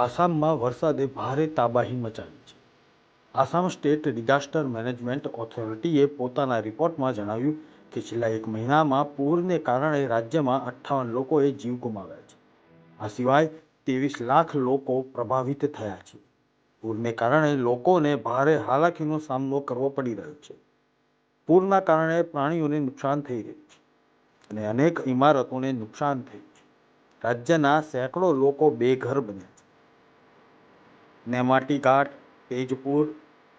આસામમાં વરસાદે ભારે તાબાહી મચાવી છે. આસામ સ્ટેટ ડિઝાસ્ટર મેનેજમેન્ટ ઓથોરિટીએ પોતાના રિપોર્ટમાં જણાવ્યું કે છેલ્લા એક મહિનામાં પૂરને કારણે રાજ્યમાં અઠ્ઠાવન લોકોએ જીવ ગુમાવ્યા છે. આ સિવાય ત્રેવીસ લાખ લોકો પ્રભાવિત થયા છે. પૂરને કારણે લોકોને ભારે હાલાકીનો સામનો કરવો પડી રહ્યો છે. પૂરના કારણે પ્રાણીઓને નુકસાન થઈ રહ્યું છે અને અનેક ઇમારતોને નુકસાન થયું છે. રાજ્યના સેંકડો લોકો બેઘર બન્યા છે. નેમાટી ઘાટ, તેજપુર,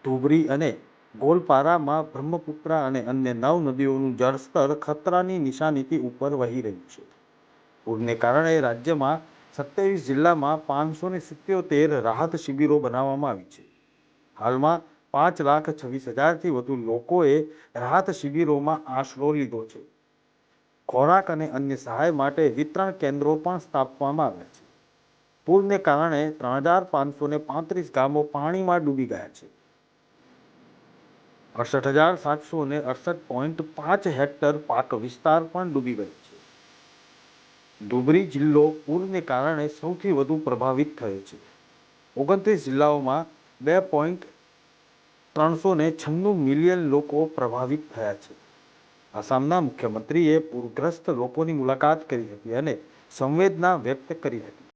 ધુબરી અને ગોલપારામાં બ્રહ્મપુત્રા અને અન્ય નવ નદીઓનું જળસ્તર ખતરાની નિશાનીથી ઉપર વહી રહ્યું છે. પૂરને કારણે રાજ્યમાં સત્યાવીસ જિલ્લામાં પાંચસો ને સિત્યોતેર રાહત શિબિરો બનાવવામાં આવી છે. હાલમાં પાંચ લાખ છવ્વીસ હજારથી વધુ લોકોએ રાહત શિબિરોમાં આશરો લીધો છે. ખોરાક અને અન્ય સહાય માટે વિતરણ કેન્દ્રો પણ સ્થાપવામાં આવ્યા છે. પૂરને કારણે ત્રણ હજાર પાંચસો ને પાંત્રીસ ગામો પાણીમાં ડૂબી ગયા છે. અડસઠ હજાર સાતસો ને અડસઠ પોઈન્ટ પાંચ હેક્ટર પાક વિસ્તાર પણ ડૂબી ગયો છે. ધુબરી જિલ્લો પૂરને કારણે સૌથી વધુ પ્રભાવિત થયો છે. ઓગણત્રીસ જિલ્લાઓમાં બે પોઈન્ટ ત્રણસો ને છન્નું મિલિયન લોકો પ્રભાવિત થયા છે. આસામના મુખ્યમંત્રીએ પૂરગ્રસ્ત લોકોની મુલાકાત કરી હતી અને સંવેદના વ્યક્ત કરી હતી.